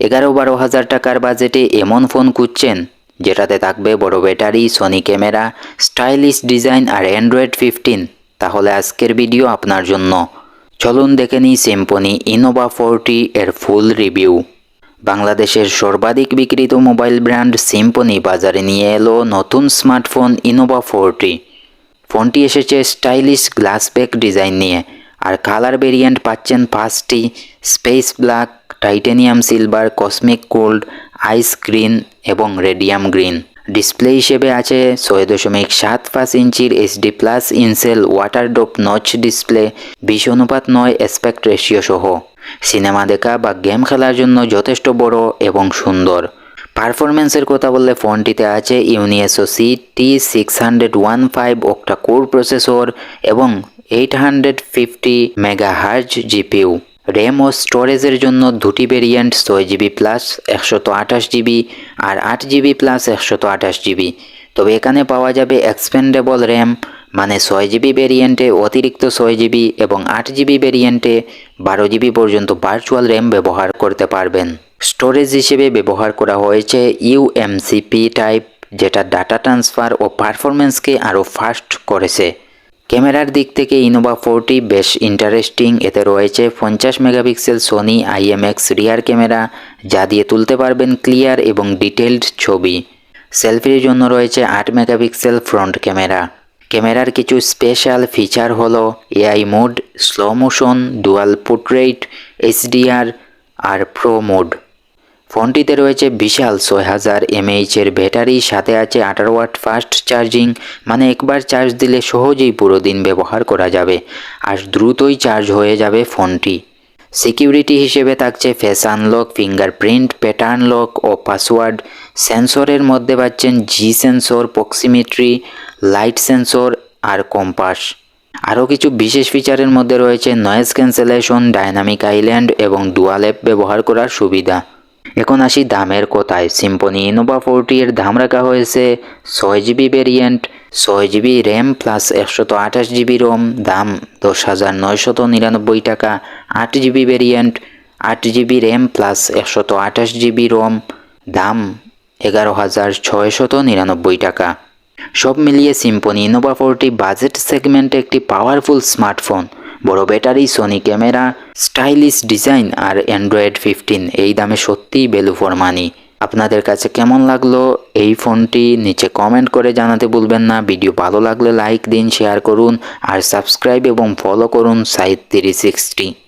এগারো বারো হাজার টাকার বাজেটে এমন ফোন খুঁজছেন, যেটাতে থাকবে বড় battery Sony camera, stylish design আর অ্যান্ড্রয়েড ফিফটিন তাহলে আজকের ভিডিও আপনার জন্য। চলুন দেখে নিই সিম্পনি ইনোভা ফোরটি এর ফুল রিভিউ বাংলাদেশের সর্বাধিক বিক্রিত মোবাইল ব্র্যান্ড সিম্পনি বাজারে নিয়ে এলো নতুন স্মার্টফোন ইনোভা ফোরটি ফোনটি এসেছে স্টাইলিশ গ্লাস ব্যাক ডিজাইন নিয়ে। আর কালার ভেরিয়েন্ট পাচ্ছেন পাঁচটি। Space black, titanium silver, cosmic gold, ice green এবং রেডিয়াম গ্রিন। ডিসপ্লে হিসেবে আছে ছয় দশমিক সাত পাঁচ ইঞ্চির HD plus in cell water drop notch display, বিশ অনুপাত নয় অ্যাসপেক্ট রেশিও সহ। সিনেমা দেখা বা গেম খেলার জন্য যথেষ্ট বড় এবং সুন্দর। পারফরমেন্সের কথা বললে ফোনটিতে আছে Unisoc C T six hundred one five octa core processor এবং eight hundred fifty mega hertz GPU RAM ও স্টোরেজের জন্য দুটি ভেরিয়েন্ট ছয় জিবি প্লাস একশত আঠাশ জিবি আর আট জিবি প্লাস একশত আঠাশ জিবি তবে এখানে পাওয়া যাবে এক্সপেন্ডেবল র্যাম মানে ছয় জিবি ভেরিয়েন্টে অতিরিক্ত ছয় জিবি এবং আট জিবি ভেরিয়েন্টে বারো জিবি পর্যন্ত ভার্চুয়াল র্যাম ব্যবহার করতে পারবেন। স্টোরেজ হিসেবে ব্যবহার করা হয়েছে ইউএমসিপি টাইপ যেটা ডাটা ট্রান্সফার ও পারফরমেন্সকে আরও ফাস্ট করেছে। ক্যামেরার দিক থেকে ইনোভা ফোরটি বেশ ইন্টারেস্টিং এতে রয়েছে পঞ্চাশ megapixel Sony IMX rear camera যা দিয়ে তুলতে পারবেন ক্লিয়ার এবং ডিটেলড ছবি। সেলফির জন্য রয়েছে আট মেগাপিক্সেল ফ্রন্ট ক্যামেরা ক্যামেরার কিছু স্পেশাল ফিচার হলো AI mode slow motion dual portrait HDR আর প্রো মোড ফোনটিতে রয়েছে বিশাল ছয় হাজার এমএইচের ব্যাটারি, সাথে আছে আঠারো ওয়াট ফাস্ট চার্জিং মানে একবার চার্জ দিলে সহজেই পুরো দিন ব্যবহার করা যাবে। আর দ্রুতই চার্জ হয়ে যাবে ফোনটি। সিকিউরিটি হিসেবে থাকছে face unlock, fingerprint, pattern lock ও পাসওয়ার্ড। সেন্সরের মধ্যে পাচ্ছেন G sensor, proximity, light sensor আর কম্পাস। আরও কিছু বিশেষ ফিচারের মধ্যে রয়েছে নয়েজ ক্যান্সেলেশন, ডাইনামিক আইল্যান্ড এবং ডুয়াল অ্যাপ ব্যবহার করার সুবিধা। এখন আসি দামের কোথায়? সিম্পনি ইনোভা ফোরটি এর দাম রাখা হয়েছে, ছয় জিবি ভেরিয়েন্ট ছয় জিবি র্যাম প্লাস একশত আঠাশ জিবি রোম দাম দশ হাজার নয়শত নিরানব্বই টাকা, আট জিবি ভেরিয়েন্ট আট জিবি র্যাম প্লাস একশত আঠাশ জিবি রোম দাম এগারো হাজার ছয়শত নিরানব্বই টাকা। সব মিলিয়ে সিম্পনি ইনোভা ফোরটি বাজেট সেগমেন্টে একটি পাওয়ারফুল স্মার্টফোন বড় battery Sony camera, stylish design আর অ্যান্ড্রয়েড ফিফটিন এই দামে সত্যিই ভ্যালু ফর মানি আপনাদের কাছে কেমন লাগল এই ফোনটি নিচে কমেন্ট করে জানাতে ভুলবেন না। ভিডিও ভালো লাগলে লাইক দিন শেয়ার করুন আর সাবস্ক্রাইব এবং ফলো করুন সাইট থ্রি সিক্সটি